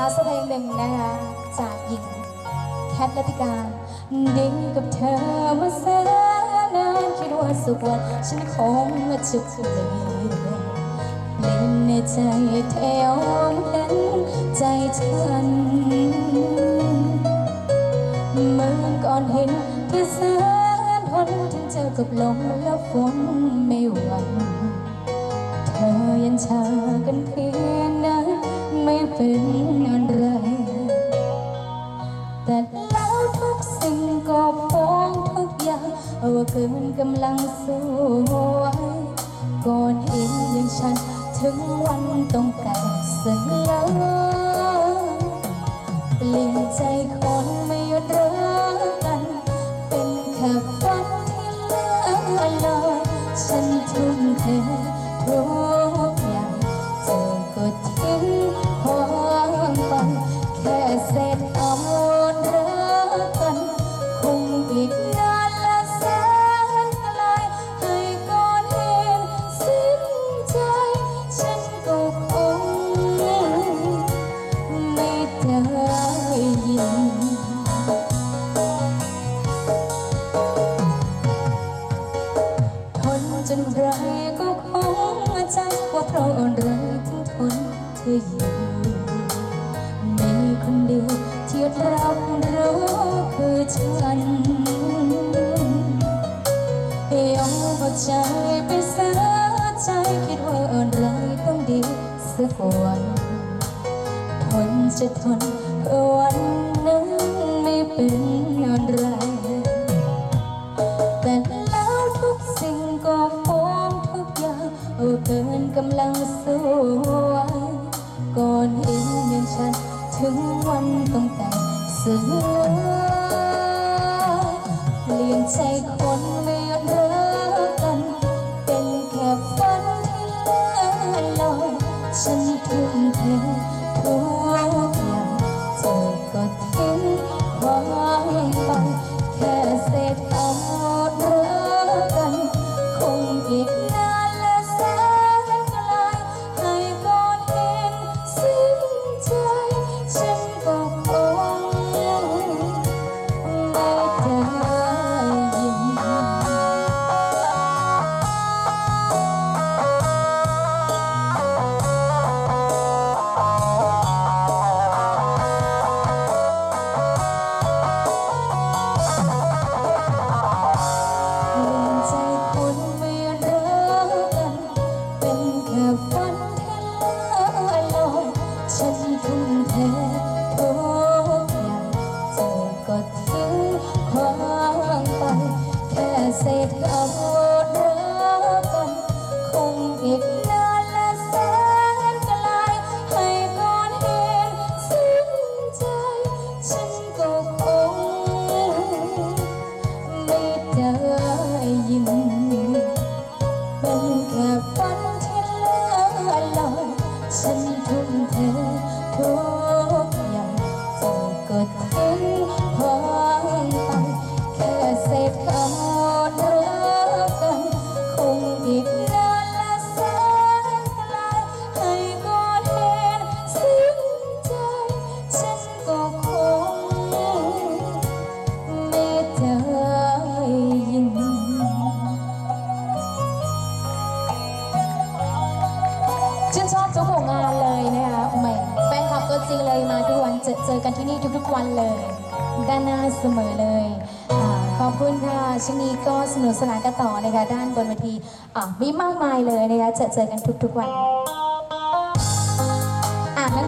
ช้าสเพลงหนึ่งนะคะจากหญิงแคทลติกาดิ่งกับเธอมาแสนนานคิดว่าสักวันฉันคงมาจุกเลยนเปลี่ยนในใจแถวเห็นใจฉันเมื่อก่อนเห็นที่แสนทนถึงเจอกับลมและฝนไม่หวั่นเธอยังชากันเพียง เป็นอะไร แต่แล้วทุกสิ่งก็พ้องทุกอย่างว่าเกินกำลังสู้ไว้ก่อนเห็นอย่างฉันถึงวันต้องแตกสลายเปลี่ยนใจคน เราอะไรถึงทนเธออยู่มีคนเดียวที่รับรู้คือฉันยอมเอาใจไปเสียใจคิดว่าอะไรต้องดีสักวันทนจะทนเพื่อวันนั้นไม่เป็นอะไรแต่ กำลังสู้ไว้ก่อนเห็นอย่างฉันถึงวันต้องแต่งเสือเปลี่ยนใจคนไม่ยอม เศษเอารั เจอกันที่นี่ทุกๆวันเลย ด้านหน้าเสมอเลยอาขอบคุณค่ะช่วงนี้ก็สนุกสนานกันต่อนะคะด้านบนเวทีอะมีมากมายเลยนะคะจะเจอกันทุกๆวัน